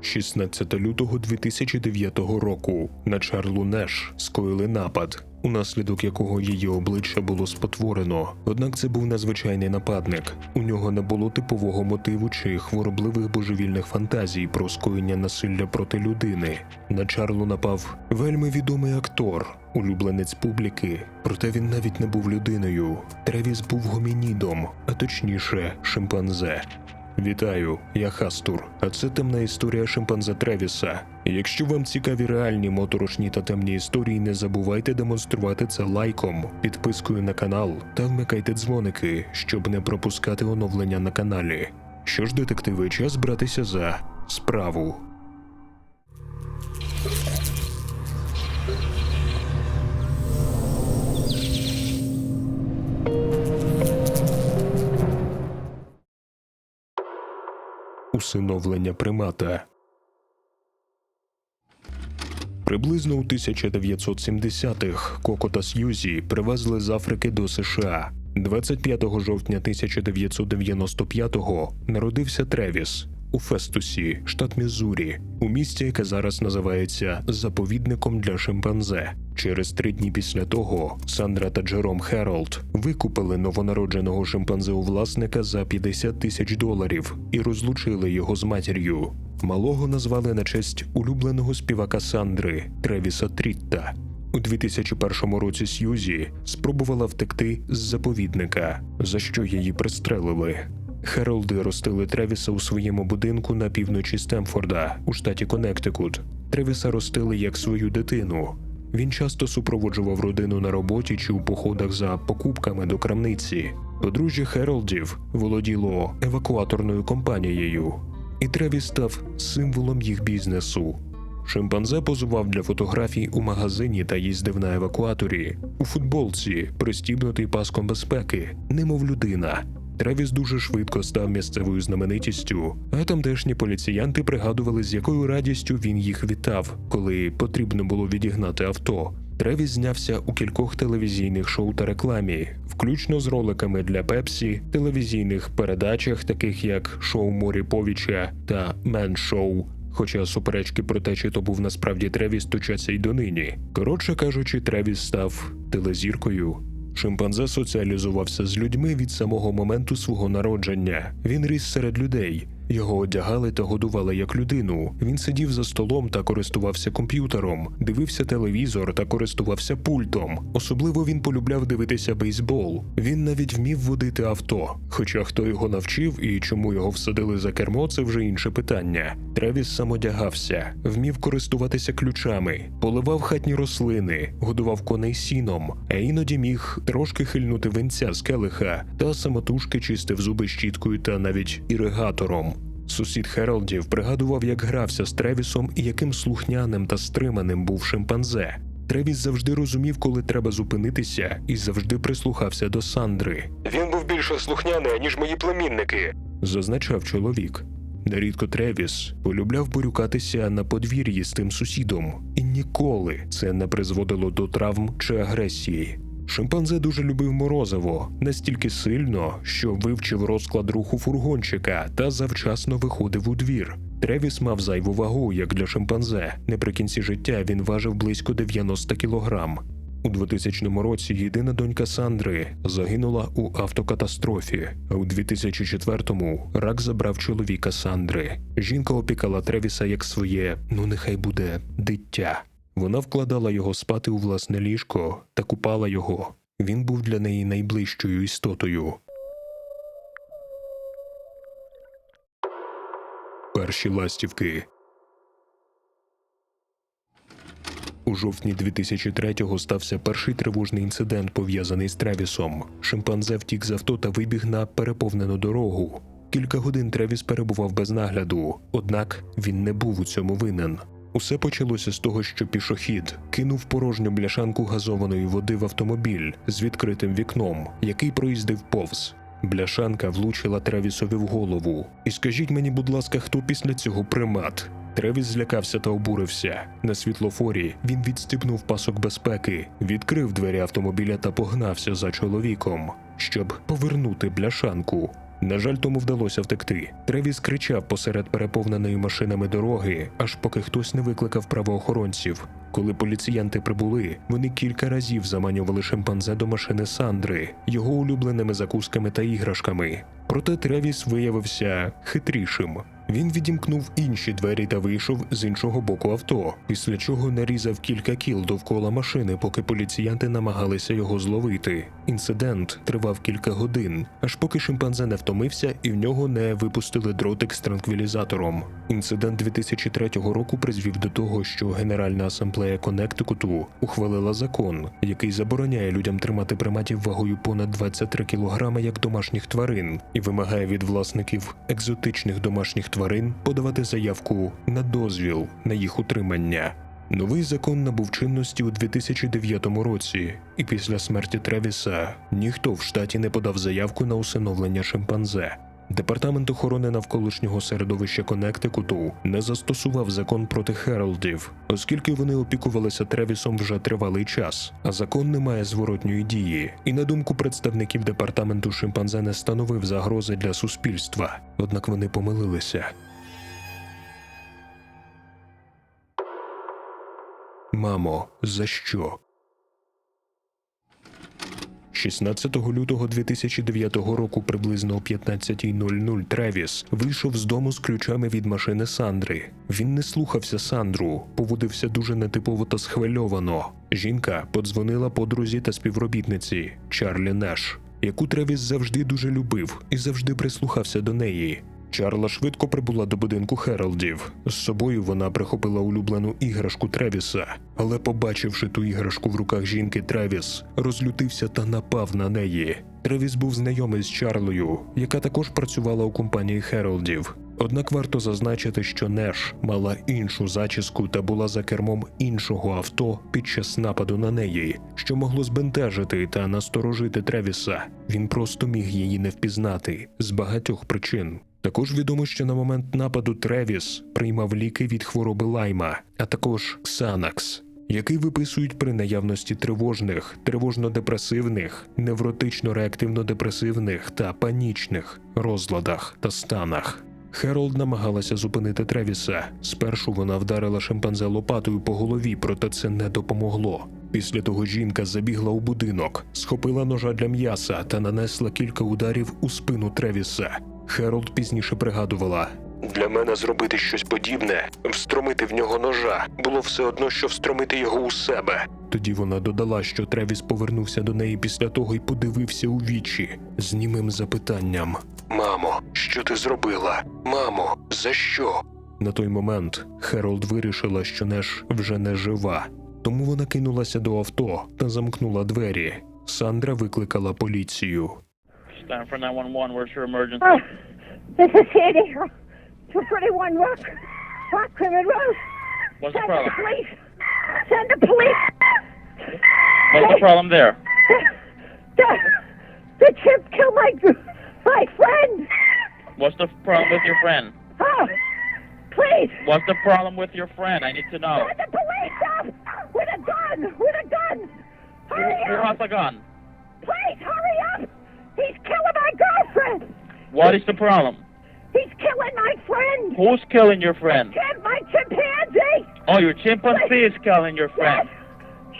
16 лютого 2009 року на Чарлу Неш скоїли напад, унаслідок якого її обличчя було спотворено. Однак це був надзвичайний нападник. У нього не було типового мотиву чи хворобливих божевільних фантазій про скоєння насилля проти людини. На Чарлу напав вельми відомий актор, улюбленець публіки. Проте він навіть не був людиною. Тревіс був гомінідом, а точніше, шимпанзе. Вітаю, я Хастур, а це темна історія шимпанзе Тревіса. Якщо вам цікаві реальні моторошні та темні історії, не забувайте демонструвати це лайком, підпискою на канал та вмикайте дзвоники, щоб не пропускати оновлення на каналі. Що ж, детективи, час братися за справу. Усиновлення примата. Приблизно у 1970-х Коко та Сьюзі привезли з Африки до США. 25 жовтня 1995-го народився Тревіс у Фестусі, штат Мізурі, у місті, яке зараз називається заповідником для шимпанзе. Через три дні після того Сандра та Джером Херолд викупили новонародженого шимпанзе у власника за 50 тисяч доларів і розлучили його з матір'ю. Малого назвали на честь улюбленого співака Сандри Тревіса Трітта. У 2001 році Сьюзі спробувала втекти з заповідника, за що її пристрелили. Херолди ростили Тревіса у своєму будинку на півночі Стемфорда у штаті Коннектикут. Тревіса ростили як свою дитину. Він часто супроводжував родину на роботі чи у походах за покупками до крамниці. Подружжя Херолдів володіло евакуаторною компанією, і Тревіс став символом їх бізнесу. Шимпанзе позував для фотографій у магазині та їздив на евакуаторі у футболці, пристібнутий паском безпеки, немов людина. Тревіс дуже швидко став місцевою знаменитістю, а тамтешні поліціянти пригадували, з якою радістю він їх вітав, коли потрібно було відігнати авто. Тревіс знявся у кількох телевізійних шоу та рекламі, включно з роликами для Пепсі, телевізійних передачах, таких як Шоу Морі Повіча та Мен Шоу. Хоча суперечки про те, чи то був насправді Тревіс, точаться й донині. Коротше кажучи, Тревіс став телезіркою. Шимпанзе соціалізувався з людьми від самого моменту свого народження. Він ріс серед людей. Його одягали та годували як людину. Він сидів за столом та користувався комп'ютером, дивився телевізор та користувався пультом. Особливо він полюбляв дивитися бейсбол. Він навіть вмів водити авто. Хоча хто його навчив і чому його всадили за кермо, це вже інше питання. Тревіс самодягався, вмів користуватися ключами, поливав хатні рослини, годував коней сіном, а іноді міг трошки хильнути венця з келиха та самотужки чистив зуби щіткою та навіть іригатором. Сусід Хералдів пригадував, як грався з Тревісом і яким слухняним та стриманим був шимпанзе. Тревіс завжди розумів, коли треба зупинитися, і завжди прислухався до Сандри. Він був більше слухняний, ніж мої племінники, зазначав чоловік. Нерідко Тревіс полюбляв борюкатися на подвір'ї з тим сусідом, і ніколи це не призводило до травм чи агресії. Шимпанзе дуже любив морозиво настільки сильно, що вивчив розклад руху фургончика та завчасно виходив у двір. Тревіс мав зайву вагу, як для шимпанзе. Наприкінці життя він важив близько 90 кілограм. У 2000 році єдина донька Сандри загинула у автокатастрофі, а у 2004-му рак забрав чоловіка Сандри. Жінка опікала Тревіса як своє, ну нехай буде дитя. Вона вкладала його спати у власне ліжко та купала його. Він був для неї найближчою істотою. Перші ластівки. У жовтні 2003-го стався перший тривожний інцидент, пов'язаний з Тревісом. Шимпанзе втік з авто та вибіг на переповнену дорогу. Кілька годин Тревіс перебував без нагляду, однак він не був у цьому винен. Усе почалося з того, що пішохід кинув порожню бляшанку газованої води в автомобіль з відкритим вікном, який проїздив повз. Бляшанка влучила Тревісові в голову. І скажіть мені, будь ласка, хто після цього примат? Тревіс злякався та обурився. На світлофорі він відстипнув пасок безпеки, відкрив двері автомобіля та погнався за чоловіком, щоб повернути бляшанку. На жаль, тому вдалося втекти. Тревіс кричав посеред переповненої машинами дороги, аж поки хтось не викликав правоохоронців. Коли поліціянти прибули, вони кілька разів заманювали шимпанзе до машини Сандри, його улюбленими закусками та іграшками. Проте Тревіс виявився хитрішим. Він відімкнув інші двері та вийшов з іншого боку авто, після чого нарізав кілька кіл довкола машини, поки поліціянти намагалися його зловити. Інцидент тривав кілька годин, аж поки шимпанзе не втомився і в нього не випустили дротик з транквілізатором. Інцидент 2003 року призвів до того, що Генеральна асамблея Коннектикуту ухвалила закон, який забороняє людям тримати приматів вагою понад 23 кілограми як домашніх тварин, і вимагає від власників екзотичних домашніх тварин подавати заявку на дозвіл на їх утримання. Новий закон набув чинності у 2009 році, і після смерті Тревіса ніхто в штаті не подав заявку на усиновлення шимпанзе. Департамент охорони навколишнього середовища Коннектикуту не застосував закон проти Хералдів, оскільки вони опікувалися Тревісом вже тривалий час, а закон не має зворотньої дії. І на думку представників департаменту шимпанзе не становив загрози для суспільства. Однак вони помилилися. Мамо, за що? 16 лютого 2009 року приблизно о 15.00 Тревіс вийшов з дому з ключами від машини Сандри. Він не слухався Сандру, поводився дуже нетипово та схвильовано. Жінка подзвонила подрузі та співробітниці Чарлі Неш, яку Тревіс завжди дуже любив і завжди прислухався до неї. Чарла швидко прибула до будинку Хералдів. З собою вона прихопила улюблену іграшку Тревіса, але, побачивши ту іграшку в руках жінки, Тревіс розлютився та напав на неї. Тревіс був знайомий з Чарлою, яка також працювала у компанії Хералдів. Однак варто зазначити, що Неш мала іншу зачіску та була за кермом іншого авто під час нападу на неї, що могло збентежити та насторожити Тревіса. Він просто міг її не впізнати з багатьох причин. Також відомо, що на момент нападу Тревіс приймав ліки від хвороби лайма, а також Ксанакс, який виписують при наявності тривожних, тривожно-депресивних, невротично-реактивно-депресивних та панічних розладах та станах. Херолд намагалася зупинити Тревіса. Спершу вона вдарила шимпанзе лопатою по голові, проте це не допомогло. Після того жінка забігла у будинок, схопила ножа для м'яса та нанесла кілька ударів у спину Тревіса. Херолд пізніше пригадувала. Для мене зробити щось подібне, встромити в нього ножа, було все одно, що встромити його у себе. Тоді вона додала, що Тревіс повернувся до неї після того і подивився у вічі з німим запитанням: Мамо, що ти зробила? Мамо, за що? На той момент Херолд вирішила, що Неш вже не жива, тому вона кинулася до авто та замкнула двері. Сандра викликала поліцію. Stand for 911. Where's your emergency? Oh, this is Sandy. 231 Rock, Rock Crimin Road. What's the problem? the police. Send the police. What's the problem there? The, the chip killed my my friend. What's the problem with your friend? Oh, please. What's the problem with your friend? I need to know. Send the police up with a gun. With a gun. Who, Hurry who up. has a gun? Please hurry up. He's killing my girlfriend. What is the problem? He's killing my friend. Who's killing your friend? Chimp, my chimpanzee. Oh, your chimpanzee is killing your Yes. friend.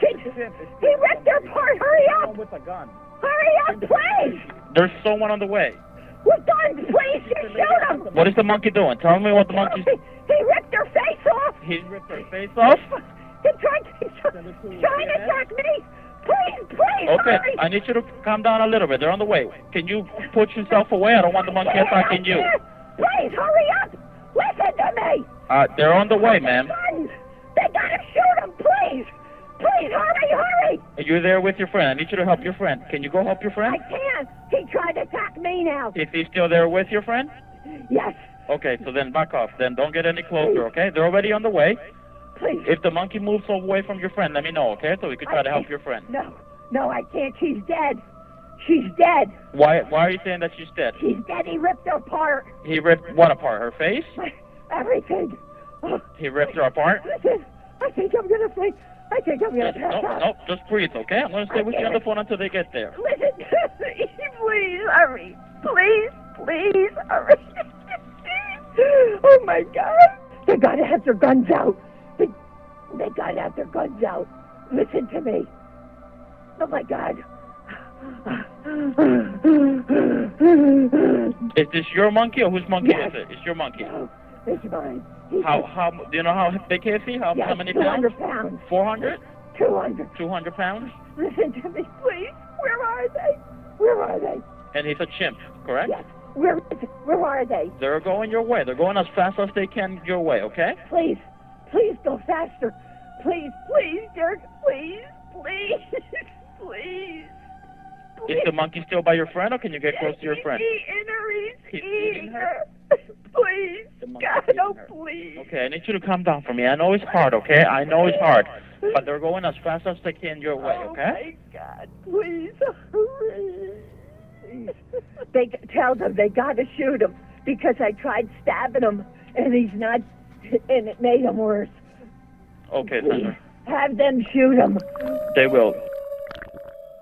She, he ripped her apart. Hurry up. with a gun. Hurry up, please. There's someone on the way. With guns, please. Just shoot him. What is the monkey doing? Tell me what the monkey's. He, he ripped her face off. He ripped her face off. He tried to, he's trying to attack me. Please, please, Okay, hurry. I need you to calm down a little bit. They're on the way. Can you put yourself away? I don't want the monkey attacking you. Please, hurry up. Listen to me. Uh, they're on the way, ma'am. Guns. They gotta shoot him, please. Please, hurry, hurry. You're there with your friend. I need you to help your friend. Can you go help your friend? I can't. He tried to attack me now. Is he still there with your friend? Yes, Okay, so then back off. Then don't get any closer, okay? They're already on the way. Please. If the monkey moves away from your friend, let me know, okay? So we can try to help your friend. No, no, I can't. She's dead. She's dead. Why why are you saying that she's dead? She's dead. He ripped her apart. He ripped what apart? Her face? Everything. Oh, He ripped her apart? listen, I think I'm gonna say, I think I'm gonna pass no, out. no, just breathe, okay? I'm gonna stay with you on the phone until they get there. Listen please, hurry. Please, please. please hurry. oh my God. They gotta have their guns out. They, they gotta their guns out. Listen to me. Oh my God. Is this your monkey or whose monkey Yes. is it? It's your monkey. No, it's mine. He's How how do you know how big is he? How, yes, how many pounds? 200 pounds. 400? 200. 200 pounds? Listen to me, please. Where are they? Where are they? And he's a chimp, correct? Yes. Where, where are they? They're going your way. They're going as fast as they can your way, okay? Please, please go faster. Please, please, Dirk, please, please, please. Is the monkey still by your friend or can you get close to your friend? He's eating her. He's eating her. Please, God, oh, please. Okay, I need you to calm down for me. I know it's hard, okay? I know it's hard. But they're going as fast as they can your way, okay? Oh, my God, please oh, hurry. They tell them they got to shoot him because I tried stabbing him and he's not, and it made him worse. Okay, Sandra. have them shoot him. They will.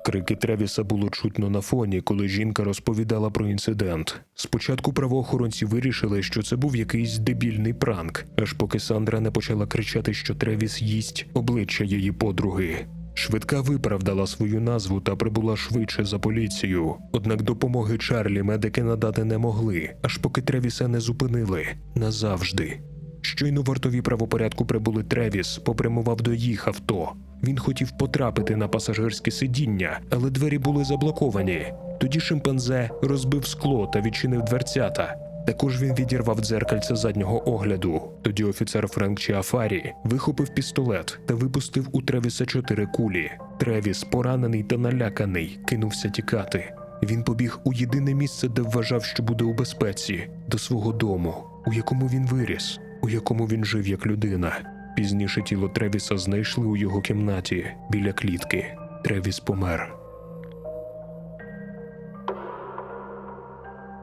Крики Тревіса було чутно на фоні, коли жінка розповідала про інцидент. Спочатку правоохоронці вирішили, що це був якийсь дебільний пранк, аж поки Сандра не почала кричати, що Тревіс їсть обличчя її подруги. Швидка виправдала свою назву та прибула швидше за поліцію. Однак допомоги Чарлі медики надати не могли, аж поки Тревіса не зупинили назавжди. Щойно вартові правопорядку прибули Тревіс, попрямував до їх авто. Він хотів потрапити на пасажирське сидіння, але двері були заблоковані. Тоді шимпанзе розбив скло та відчинив дверцята. Також він відірвав дзеркальце заднього огляду. Тоді офіцер Френк Чіафарі вихопив пістолет та випустив у Тревіса чотири кулі. Тревіс, поранений та наляканий, кинувся тікати. Він побіг у єдине місце, де вважав, що буде у безпеці, до свого дому, у якому він виріс, у якому він жив як людина. Пізніше тіло Тревіса знайшли у його кімнаті біля клітки. Тревіс помер.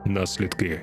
Наслідки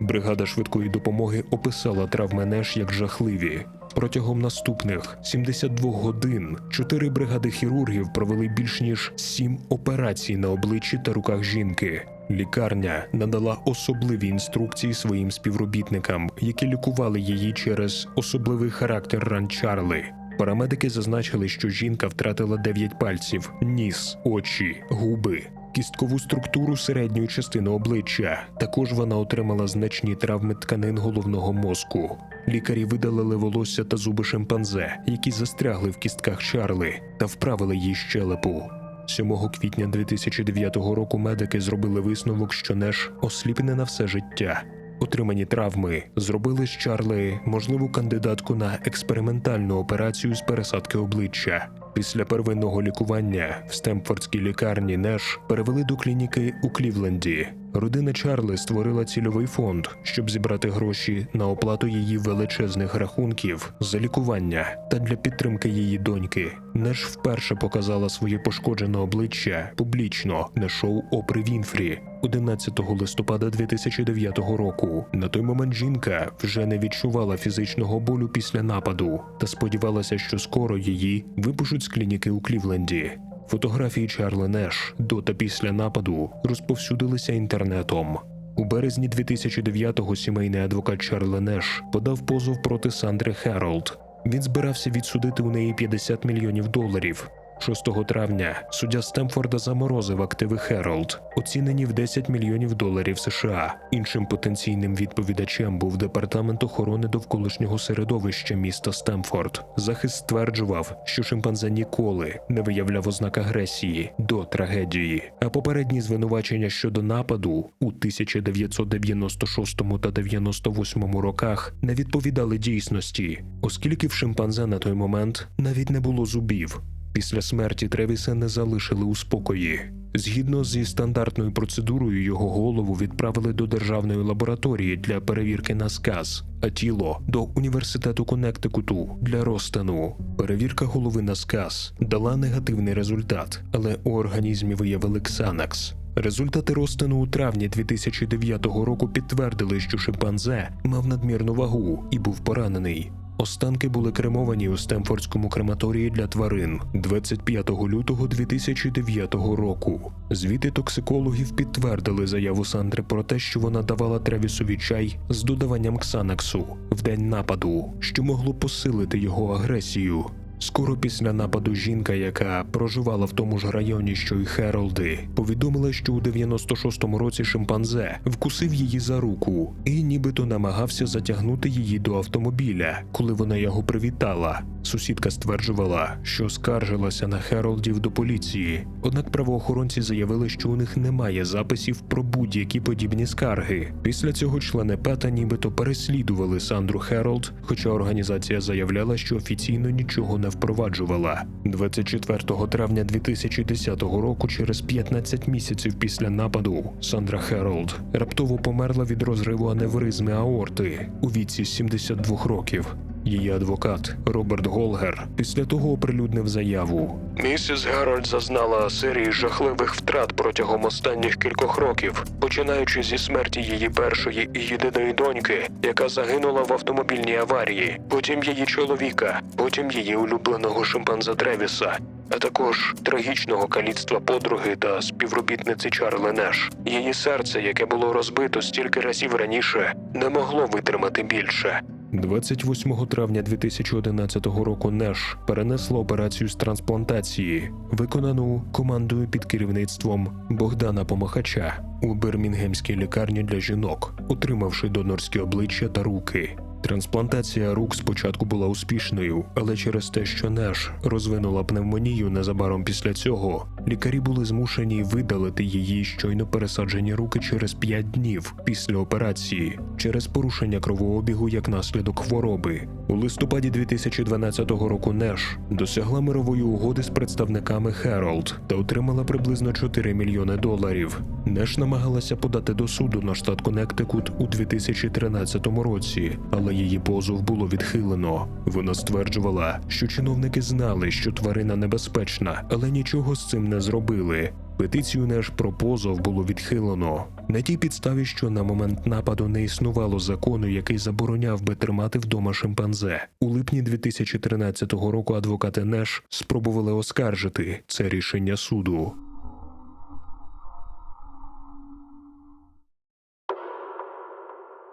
Бригада швидкої допомоги описала травми Неш як жахливі. Протягом наступних 72 годин чотири бригади хірургів провели більш ніж сім операцій на обличчі та руках жінки. Лікарня надала особливі інструкції своїм співробітникам, які лікували її через особливий характер ран Чарли. Парамедики зазначили, що жінка втратила 9 пальців, ніс, очі, губи, кісткову структуру середньої частини обличчя. Також вона отримала значні травми тканин головного мозку. Лікарі видалили волосся та зуби шимпанзе, які застрягли в кістках Чарли, та вправили їй щелепу. 7 квітня 2009 року медики зробили висновок, що Неш осліпне на все життя. Отримані травми зробили з Чарли можливу кандидатку на експериментальну операцію з пересадки обличчя. Після первинного лікування в Стемфордській лікарні Неш перевели до клініки у Клівленді. Родина Чарли створила цільовий фонд, щоб зібрати гроші на оплату її величезних рахунків за лікування та для підтримки її доньки. Неш вперше показала своє пошкоджене обличчя публічно на шоу Опри Вінфрі 11 листопада 2009 року. На той момент жінка вже не відчувала фізичного болю після нападу та сподівалася, що скоро її випишуть з клініки у Клівленді. Фотографії Чарли Неш до та після нападу розповсюдилися інтернетом. У березні 2009-го сімейний адвокат Чарли Неш подав позов проти Сандри Херолд. Він збирався відсудити у неї 50 мільйонів доларів. 6 травня суддя Стемфорда заморозив активи Херолд, оцінені в 10 мільйонів доларів США. Іншим потенційним відповідачем був департамент охорони довколишнього середовища міста Стемфорд. Захист стверджував, що шимпанзе ніколи не виявляв ознак агресії до трагедії. А попередні звинувачення щодо нападу у 1996 та 98 роках не відповідали дійсності, оскільки в шимпанзе на той момент навіть не було зубів. Після смерті Тревіса не залишили у спокої. Згідно зі стандартною процедурою, його голову відправили до державної лабораторії для перевірки на сказ, а тіло до університету Коннектикуту для розтину. Перевірка голови на сказ дала негативний результат, але у організмі виявили ксанакс. Результати розтину у травні 2009 року підтвердили, що шимпанзе мав надмірну вагу і був поранений. Останки були кремовані у Стемфордському крематорії для тварин 25 лютого 2009 року. Звіти токсикологів підтвердили заяву Сандри про те, що вона давала Тревісові чай з додаванням ксанаксу в день нападу, що могло посилити його агресію. Скоро після нападу жінка, яка проживала в тому ж районі, що й Херолди, повідомила, що у 96-му році шимпанзе вкусив її за руку і нібито намагався затягнути її до автомобіля, коли вона його привітала. Сусідка стверджувала, що скаржилася на Херолдів до поліції. Однак правоохоронці заявили, що у них немає записів про будь-які подібні скарги. Після цього члени ПЕТА нібито переслідували Сандру Херолд, хоча організація заявляла, що офіційно нічого не впроваджувала. 24 травня 2010 року, через 15 місяців після нападу, Сандра Херолд раптово померла від розриву аневризми аорти у віці 72 років. Її адвокат Роберт Голгер після того оприлюднив заяву. Місіс Геральд зазнала серії жахливих втрат протягом останніх кількох років, починаючи зі смерті її першої і єдиної доньки, яка загинула в автомобільній аварії, потім її чоловіка, потім її улюбленого шимпанзе Тревіса, а також трагічного каліцтва подруги та співробітниці Чарли Неш. Її серце, яке було розбито стільки разів раніше, не могло витримати більше. 28 травня 2011 року Неш перенесла операцію з трансплантації, виконану командою під керівництвом Богдана Помахача у Бірмінгемській лікарні для жінок, отримавши донорські обличчя та руки. Трансплантація рук спочатку була успішною, але через те, що Неш розвинула пневмонію незабаром після цього, лікарі були змушені видалити її щойно пересаджені руки через 5 днів після операції через порушення кровообігу як наслідок хвороби. У листопаді 2012 року Неш досягла мирової угоди з представниками Herald та отримала приблизно 4 мільйони доларів. Неш намагалася подати до суду на штат Коннектикут у 2013 році, але її позов було відхилено. Вона стверджувала, що чиновники знали, що тварина небезпечна, але нічого з цим не зробили. Петицію Неш про позов було відхилено на тій підставі, що на момент нападу не існувало закону, який забороняв би тримати вдома шимпанзе. У липні 2013 року адвокати Неш спробували оскаржити це рішення суду.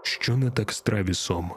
Що не так з Тревісом?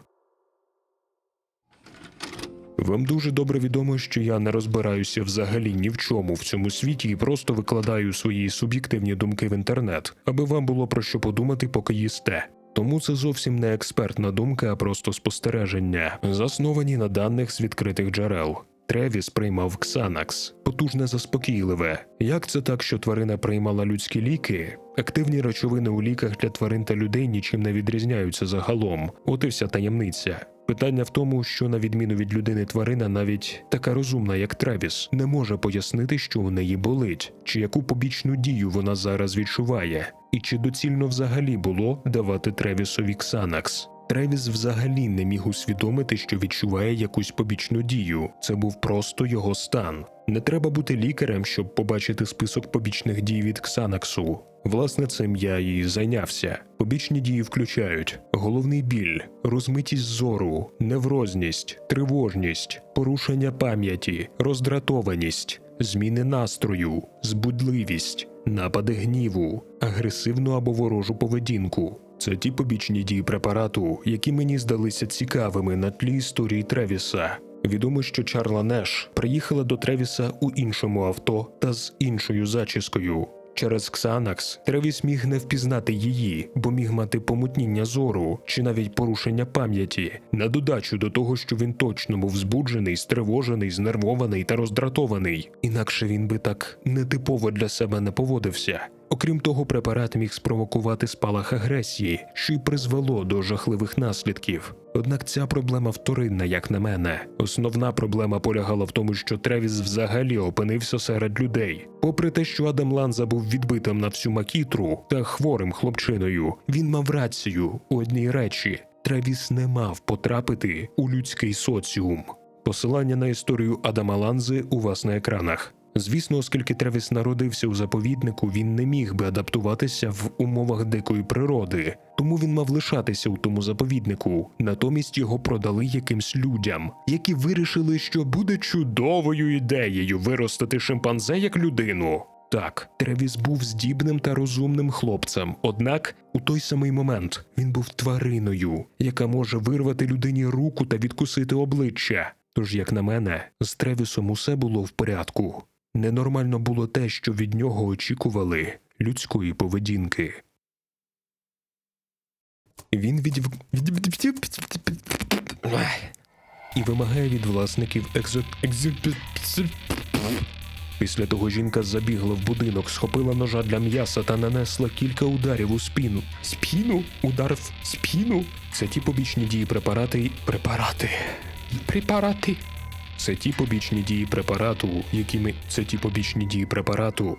Вам дуже добре відомо, що я не розбираюся взагалі ні в чому в цьому світі і просто викладаю свої суб'єктивні думки в інтернет, аби вам було про що подумати, поки їсте. Тому це зовсім не експертна думка, а просто спостереження, засновані на даних з відкритих джерел. Тревіс приймав Ксанакс, потужне заспокійливе. Як це так, що тварина приймала людські ліки? Активні речовини у ліках для тварин та людей нічим не відрізняються загалом. От і вся таємниця. Питання в тому, що на відміну від людини тварина, навіть така розумна, як Тревіс, не може пояснити, що у неї болить, чи яку побічну дію вона зараз відчуває, і чи доцільно взагалі було давати Тревісові Ксанакс. Тревіс взагалі не міг усвідомити, що відчуває якусь побічну дію. Це був просто його стан. Не треба бути лікарем, щоб побачити список побічних дій від Ксанаксу. Власне, цим я і зайнявся. Побічні дії включають головний біль, розмитість зору, неврозність, тривожність, порушення пам'яті, роздратованість, зміни настрою, збудливість, напади гніву, агресивну або ворожу поведінку. Це ті побічні дії препарату, які мені здалися цікавими на тлі історії Тревіса. Відомо, що Чарла Неш приїхала до Тревіса у іншому авто та з іншою зачіскою. Через Ксанакс Тревіс міг не впізнати її, бо міг мати помутніння зору чи навіть порушення пам'яті, на додачу до того, що він точно був збуджений, стривожений, знервований та роздратований. Інакше він би так нетипово для себе не поводився. Окрім того, препарат міг спровокувати спалах агресії, що й призвело до жахливих наслідків. Однак ця проблема вторинна, як на мене. Основна проблема полягала в тому, що Тревіс взагалі опинився серед людей. Попри те, що Адам Ланза був відбитим на всю макітру та хворим хлопчиною, він мав рацію у одній речі: Тревіс не мав потрапити у людський соціум. Посилання на історію Адама Ланзи у вас на екранах. Звісно, оскільки Тревіс народився у заповіднику, він не міг би адаптуватися в умовах дикої природи, тому він мав лишатися у тому заповіднику. Натомість його продали якимсь людям, які вирішили, що буде чудовою ідеєю виростити шимпанзе як людину. Так, Тревіс був здібним та розумним хлопцем, однак у той самий момент він був твариною, яка може вирвати людині руку та відкусити обличчя. Тож, як на мене, з Тревісом усе було в порядку. Ненормально було те, що від нього очікували людської поведінки. Він відв... і вимагає від власників екзо... Після того жінка забігла в будинок, схопила ножа для м'яса та нанесла кілька ударів у спину. Спіну? Удар в спіну? Це ті побічні дії препарати. Препарати. Препарати. Це ті побічні дії препарату, якими це ті побічні дії препарату.